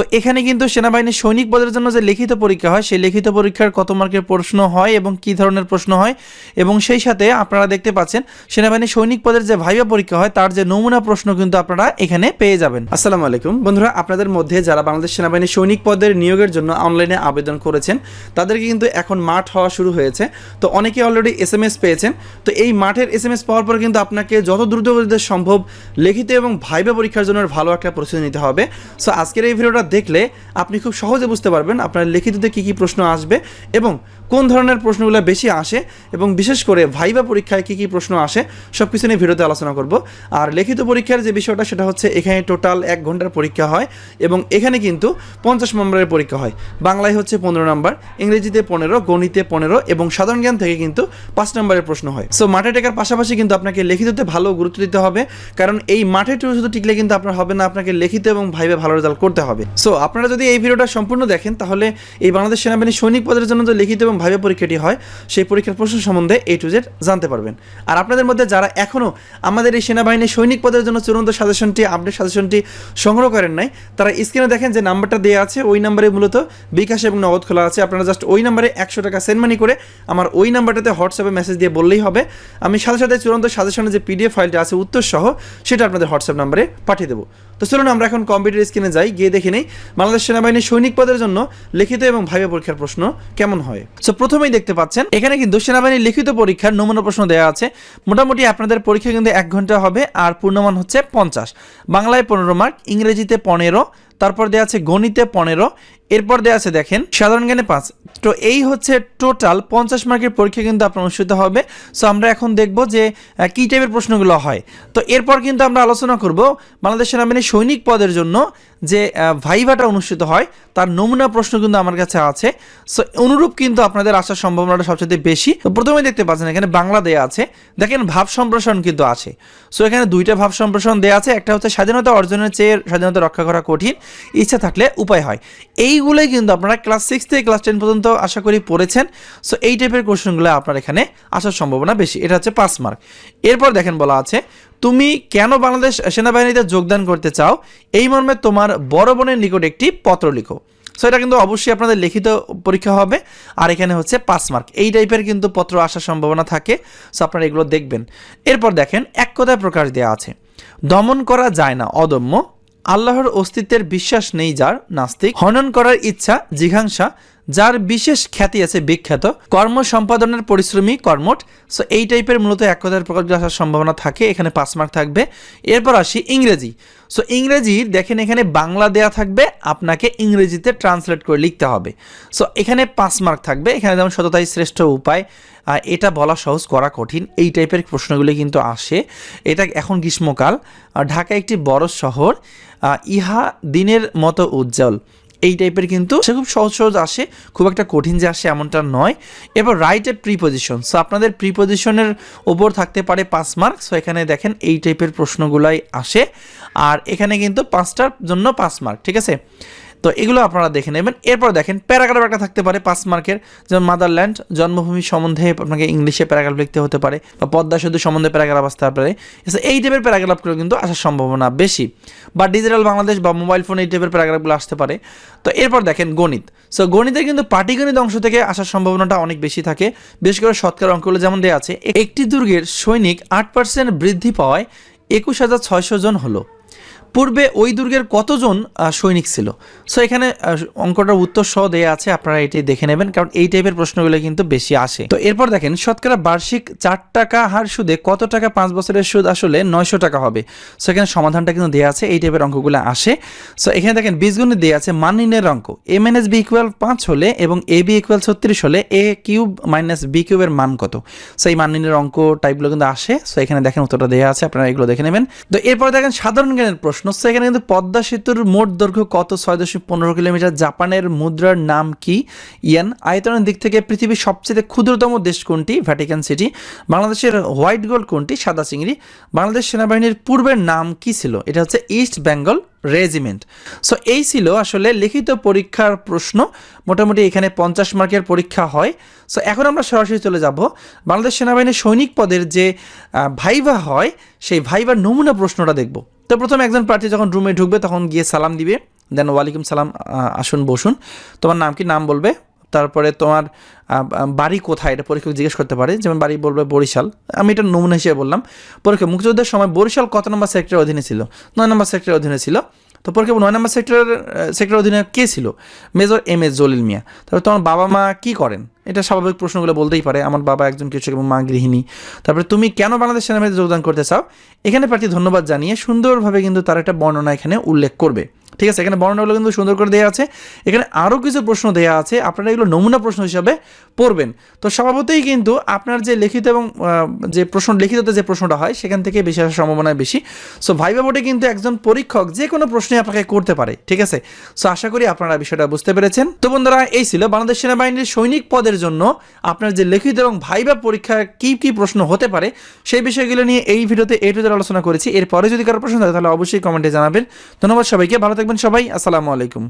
তো এখানে কিন্তু সেনাবাহিনীর সৈনিক পদের জন্য যে লিখিত পরীক্ষা হয়, সেই লিখিত পরীক্ষার কত মার্কের প্রশ্ন হয় এবং কি ধরনের প্রশ্ন হয় এবং সেই সাথে আপনারা দেখতে পাচ্ছেন সেনাবাহিনীর সৈনিক পদের যে ভাইবা পরীক্ষা হয়, তার যে নমুনা প্রশ্ন কিন্তু আপনারা এখানে পেয়ে যাবেন। আসসালামু আলাইকুম। বন্ধুরা, আপনাদের মধ্যে যারা বাংলাদেশ সেনাবাহিনীর সৈনিক পদের নিয়োগের জন্য অনলাইনে আবেদন করেছেন, তাদেরকে কিন্তু এখন মাঠ হওয়া শুরু হয়েছে। তো অনেকে অলরেডি এস এম এস পেয়েছেন। তো এই মাঠের এস এম এস পাওয়ার পর কিন্তু আপনাকে যত দ্রুত সম্ভব লিখিত এবং ভাইবা পরীক্ষার জন্য ভালো একটা প্রস্তুতি নিতে হবে। সো আজকের এই ভিডিওটা দেখলে আপনি খুব সহজে বুঝতে পারবেন আপনার লিখিততে কী কী প্রশ্ন আসবে এবং কোন ধরনের প্রশ্নগুলো বেশি আসে এবং বিশেষ করে ভাইবা পরীক্ষায় কী কী প্রশ্ন আসে সব কিছু নিয়ে ভিডিওতে আলোচনা করব। আর লিখিত পরীক্ষার যে বিষয়টা সেটা হচ্ছে এখানে টোটাল এক ঘণ্টার পরীক্ষা হয় এবং এখানে কিন্তু পঞ্চাশ নম্বরের পরীক্ষা হয়। বাংলায় হচ্ছে পনেরো নম্বর, ইংরেজিতে পনেরো, গণিতে পনেরো এবং সাধারণ জ্ঞান থেকে কিন্তু পাঁচ নম্বরের প্রশ্ন হয়। সো মাঠে টেকার পাশাপাশি কিন্তু আপনাকে লিখিততে ভালো গুরুত্ব দিতে হবে, কারণ এই মাঠে টু শুধু টিকলে কিন্তু আপনার হবে না, আপনাকে লিখিত এবং ভাইবে ভালো রেজাল্ট করতে হবে। সো আপনারা যদি এই ভিডিওটা সম্পূর্ণ দেখেন, তাহলে এই বাংলাদেশ সেনাবাহিনী সৈনিক পদের জন্য যে লিখিত এবং ভাইবে পরীক্ষাটি হয়, সেই পরীক্ষার প্রশ্ন সম্বন্ধে এ টু জেড জানতে পারবেন। আর আপনাদের মধ্যে যারা এখনও আমাদের এই সেনাবাহিনীর সৈনিক পদের জন্য চূড়ান্ত সাজেশনটি আপডেট সাজেশনটি সংগ্রহ করেন নাই, তারা স্ক্রিনে দেখেন যে নাম্বারটা দেওয়া আছে, ওই নাম্বারে মূলত বিকাশ এবং নগদ খোলা আছে। আপনারা জাস্ট ওই নাম্বারে একশো টাকা সেন্ড মানি করে আমার ওই নাম্বারটাতে হোয়াটসঅ্যাপে মেসেজ দিয়ে বললেই হবে। আমি সাথে সাথে চূড়ান্ত সাজেশনের যে পিডিএফ ফাইলটা আছে উত্তর সহ সেটা আপনাদের হোয়াটসঅ্যাপ নাম্বারে পাঠিয়ে দেবো। তো চলুন আমরা এখন কম্পিউটার স্ক্রিনে যাই, গিয়ে দেখে নেই বাংলাদেশ সেনাবাহিনীর সৈনিক পদের জন্য লিখিত এবং ভাইবা পরীক্ষার প্রশ্ন কেমন হয়? সো প্রথমেই দেখতে পাচ্ছেন, এখানে কিন্তু সেনাবাহিনীর লিখিত পরীক্ষার নমুনা প্রশ্ন দেওয়া আছে। মোটামুটি আপনাদের পরীক্ষা কিন্তু এক ঘণ্টা হবে, আর পূর্ণমান হচ্ছে পঞ্চাশ। বাংলায় পনেরো মার্ক, ইংরেজিতে পনেরো, তারপর দেওয়া আছে গণিতে পনেরো, এরপর দেওয়া আছে দেখেন, সাধারণ জ্ঞানে পাঁচ। তো এই হচ্ছে টোটাল পঞ্চাশ মার্কের পরীক্ষা কিন্তু আপনার অনুষ্ঠিত হবে। সো আমরা এখন দেখব যে কী টাইপের প্রশ্নগুলো হয়। তো এরপর কিন্তু আমরা আলোচনা করব বাংলাদেশ সেনাবাহিনীর সৈনিক পদের জন্য যে ভাইভাটা অনুষ্ঠিত হয়, তার নমুনা প্রশ্ন কিন্তু আমার কাছে আছে। সো অনুরূপ কিন্তু আপনাদের আসার সম্ভাবনাটা সবচেয়ে বেশি। তো প্রথমে দেখতে পাচ্ছেন, এখানে বাংলা দেয়া আছে। দেখেন, ভাব সম্প্রসারণ কিন্তু আছে। সো এখানে দুইটা ভাব সম্প্রসারণ দেওয়া আছে। একটা হচ্ছে স্বাধীনতা অর্জনের চেয়ে স্বাধীনতা রক্ষা করা কঠিন, ইচ্ছা থাকলে উপায় হয়। এইগুলোই কিন্তু আপনারা ক্লাস সিক্স থেকে ক্লাস টেন পর্যন্ত আশা করি পড়েছেন। সো এই টাইপের কোশ্চেনগুলো আপনার এখানে আসার সম্ভাবনা বেশি। এটা হচ্ছে পাঁচ মার্ক এরপর দেখেন বলা আছে তুমি কেন বাংলাদেশ সেনাবাহিনীতে যোগদান করতে চাও? এই মর্মে তোমার বড় বোনের নিকট একটি পত্র লিখো। সো এটা কিন্তু অবশ্যই আপনাদের লিখিত পরীক্ষা হবে। আর এখানে হচ্ছে পাঁচ মার্ক এই টাইপের কিন্তু পত্র আসার সম্ভাবনা থাকে। সো আপনারা এগুলো দেখবেন। এরপর দেখেন, এক কথায় প্রকাশ দেওয়া আছে। দমন করা যায় না, অদম্য। আল্লাহর অস্তিত্বের বিশ্বাস নেই যার নাস্তিক। হনন করার ইচ্ছা জিঘাংসা যার বিশেষ খ্যাতি আছে বিখ্যাত কর্ম সম্পাদনের পরিশ্রমী কর্মঠ। সো এই টাইপের মূলত এক কথার প্রকাশ আসার সম্ভাবনা থাকে, এখানে পাঁচ মার্ক থাকবে। এরপর আসি ইংরেজি। সো ইংরেজির দেখেন এখানে বাংলা দেয়া থাকবে, আপনাকে ইংরেজিতে ট্রান্সলেট করে লিখতে হবে। সো এখানে পাঁচ মার্ক থাকবে, এখানে যেমন সততাই শ্রেষ্ঠ উপায় এটা বলা সহজ, করা কঠিন, এই টাইপের প্রশ্নগুলি কিন্তু আসে। এটা এখন গ্রীষ্মকাল ঢাকা একটি বড় শহর ইহা দিনের মতো উজ্জ্বল। এই টাইপের কিন্তু সে খুব সহজ সহজ আসে, খুব একটা কঠিন যে আসে এমনটা নয়। এবার রাইটের প্রিপোজিশন সো আপনাদের প্রিপোজিশনের ওপর থাকতে পারে পাঁচ মার্ক সো এখানে দেখেন এই টাইপের প্রশ্নগুলাই আসে, আর এখানে কিন্তু পাঁচটার জন্য পাঁচ মার্ক ঠিক আছে? তো এগুলো আপনারা দেখে নেবেন। এরপর দেখেন, প্যারাগ্রাফ একটা থাকতে পারে, পাঁচ মার্কের, যেমন মাদারল্যান্ড, জন্মভূমি সম্বন্ধে আপনাকে ইংলিশে প্যারাগ্রাফ লিখতে হতে পারে বা পদ্মা সেতু সম্বন্ধে প্যারাগ্রাফ আসতে পারে। এই টাইপের প্যারাগ্রাফগুলো কিন্তু আসার সম্ভাবনা বেশি। বা ডিজিটাল বাংলাদেশ বা মোবাইল ফোন এই টাইপের প্যারাগ্রাফগুলো আসতে পারে। তো এরপর দেখেন গণিত। সো গণিতের কিন্তু পাটিগণিত অংশ থেকে আসার সম্ভাবনাটা অনেক বেশি থাকে। বিশেষ করে শতকরা অঙ্কগুলো যেমন দেওয়া আছে, একটি দুর্গের সৈনিক আট পার্সেন্ট বৃদ্ধি পাওয়ায় একুশ হাজার ছয়শো জন হলো। পূর্বে ওই দুর্গের কতজন সৈনিক ছিল? সো এখানে অঙ্কটার উত্তর সহ দেয়া আছে, আপনারা এটি দেখে নেবেন, কারণ এই টাইপের প্রশ্নগুলো কিন্তু বেশি আসে। তো এরপর দেখেন, শতকরা বার্ষিক চার টাকা হার সুদে কত টাকা পাঁচ বছরের সুদ আসলে নয়শো টাকা হবে? সো এখানে সমাধানটা কিন্তু দেওয়া আছে, এই টাইপের অঙ্কগুলো আসে। সো এখানে দেখেন, বীজগণিত দেওয়া আছে মান নির্ণয়ের অঙ্ক। M N S B equal পাঁচ হলে এবং এ বি ইকুয়াল ছত্রিশ হলে এ কিউব মাইনাস বি কিউবের মান কত? সো এই মান নির্ণয়ের অঙ্ক টাইপগুলো কিন্তু আসে। সো এখানে দেখেন উত্তরটা দেওয়া আছে, আপনারা এগুলো দেখে নেবেন। তো এরপর দেখেন, সাধারণ জ্ঞানের প্রশ্ন। সো এখানে কিন্তু পদ্মা সেতুর মোট দৈর্ঘ্য কত? ছয় দশমিক পনেরো কিলোমিটার। জাপানের মুদ্রার নাম কি? ইয়ান। আয়তনের দিক থেকে পৃথিবীর সবচেয়ে ক্ষুদ্রতম দেশ কোনটি? ভ্যাটিকান সিটি বাংলাদেশের হোয়াইট গোল্ড কোনটি? সাদা চিংড়ি। বাংলাদেশ সেনাবাহিনীর পূর্বের নাম কি ছিল? এটা হচ্ছে ইস্ট বেঙ্গল রেজিমেন্ট সো এই ছিল আসলে লিখিত পরীক্ষার প্রশ্ন। মোটামুটি এখানে পঞ্চাশ মার্কের পরীক্ষা হয়। সো এখন আমরা সরাসরি চলে যাব বাংলাদেশ সেনাবাহিনীর সৈনিক পদের যে ভাইভা হয়, সেই ভাইভার নমুনা প্রশ্নটা দেখব। তো প্রথমে একজন প্রার্থী যখন রুমে ঢুকবে, তখন গিয়ে সালাম দিবে। দেন ওয়ালাইকুম সালাম আসুন, বসুন। তোমার নাম কি? নাম বলবে। তারপরে তোমার বাড়ি কোথায়? এটা পরীক্ষক জিজ্ঞেস করতে পারে। যেমন বাড়ি বলবে বরিশাল। আমি এটা নমুনা হিসেবে বললাম। পরীক্ষা মুক্তিযুদ্ধের সময় বরিশাল কত নম্বর সেক্টরের অধীনে ছিল? নয় নম্বর সেক্টরের অধীনে ছিল। তো পরীক্ষা নয় নম্বর সেক্টরের সেক্টর অধিনায়ক কে ছিল? Major M S Jalil Miah. তারপরে তোমার বাবা মা কি করেন? এটা স্বাভাবিক প্রশ্নগুলো বলতেই পারে। আমার বাবা একজন কৃষক এবং মা গৃহিণী। তারপরে তুমি কেন বাংলাদেশ সেনাবাহিনীতে যোগদান করতে চাও? এখানে প্রার্থী ধন্যবাদ জানিয়ে সুন্দরভাবে কিন্তু তার একটা বর্ণনা এখানে উল্লেখ করবে। ঠিক আছে, এখানে বর্ণনাগুলো কিন্তু সুন্দর করে দেওয়া আছে। এখানে আরও কিছু প্রশ্ন দেওয়া আছে, আপনারা এগুলো নমুনা প্রশ্ন হিসাবে পড়বেন। তো স্বভাবতই কিন্তু আপনার যে লিখিত এবং যে প্রশ্ন, লিখিততে যে প্রশ্নটা হয়, সেখান থেকে বেশি আসার সম্ভাবনা বেশি। সো ভাইবা বোর্ডে কিন্তু একজন পরীক্ষক যে কোনো প্রশ্নই আপনাকে করতে পারে, ঠিক আছে? সো আশা করি আপনারা বিষয়টা বুঝতে পেরেছেন। তো বন্ধুরা, এই ছিল বাংলাদেশ সেনাবাহিনীর সৈনিক পদের জন্য আপনার যে লিখিত এবং ভাইবা পরীক্ষার কি কি প্রশ্ন হতে পারে, সেই বিষয়গুলো নিয়ে এই ভিডিওতে এ টু আলোচনা করেছি। এরপরে যদি কারও প্রশ্ন থাকে, তাহলে অবশ্যই কমেন্টে জানাবেন। ধন্যবাদ সবাইকে, ভালো থাকবেন সবাই আসসালামু আলাইকুম।